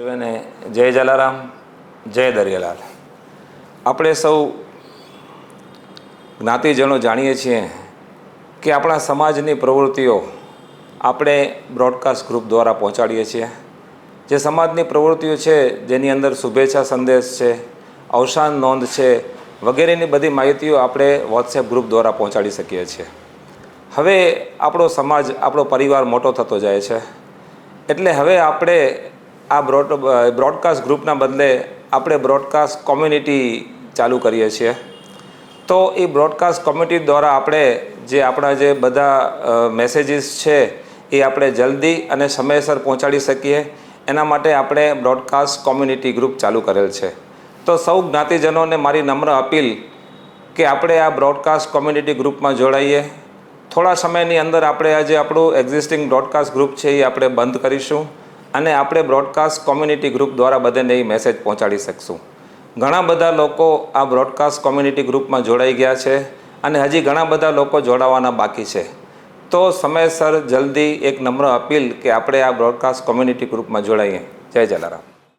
સર્વેને જય જલારામ, જય દરિયાલાલ. આપણે સૌ જ્ઞાતિજનો જાણીએ છીએ કે આપણા સમાજની પ્રવૃત્તિઓ આપણે બ્રોડકાસ્ટ ગ્રુપ દ્વારા પહોંચાડીએ છીએ. જે સમાજની પ્રવૃત્તિઓ છે, જેની અંદર શુભેચ્છા સંદેશ છે, અવસાન નોંધ છે, વગેરેની બધી માહિતીઓ આપણે વોટ્સએપ ગ્રુપ દ્વારા પહોંચાડી શકીએ છીએ. હવે આપણો સમાજ, આપણો પરિવાર મોટો થતો જાય છે. એટલે હવે આપણે આ બ્રોડ બ્રોડકાસ્ટ ગ્રુપના બદલે આપણે બ્રોડકાસ્ટ કોમ્યુનિટી ચાલુ કરીએ છીએ. તો એ બ્રોડકાસ્ટ કોમ્યુનિટી દ્વારા આપણે જે આપણા જે બધા મેસેજીસ છે એ આપણે જલ્દી અને સમયસર પહોંચાડી શકીએ. એના માટે આપણે બ્રોડકાસ્ટ કોમ્યુનિટી ગ્રુપ ચાલુ કરેલ છે. તો સૌ જ્ઞાતિજનોને મારી નમ્ર અપીલ કે આપણે આ બ્રોડકાસ્ટ કોમ્યુનિટી ગ્રુપમાં જોડાઈએ. થોડા સમયની અંદર આપણે આજે આપણું એક્ઝિસ્ટિંગ બ્રોડકાસ્ટ ગ્રુપ છે એ આપણે બંધ કરીશું. અને આપણે બ્રોડકાસ્ટ કોમ્યુનિટી ગ્રુપ દ્વારા બધાને એ મેસેજ પહોંચાડી શકશું. ઘણા બધા લોકો આ બ્રોડકાસ્ટ કોમ્યુનિટી ગ્રુપમાં જોડાઈ ગયા છે અને હજી ઘણા બધા લોકો જોડાવાના બાકી છે. તો સમયસર જલ્દી એક નમ્ર અપીલ કે આપણે આ બ્રોડકાસ્ટ કોમ્યુનિટી ગ્રુપમાં જોડાઈએ. જય જલારામ.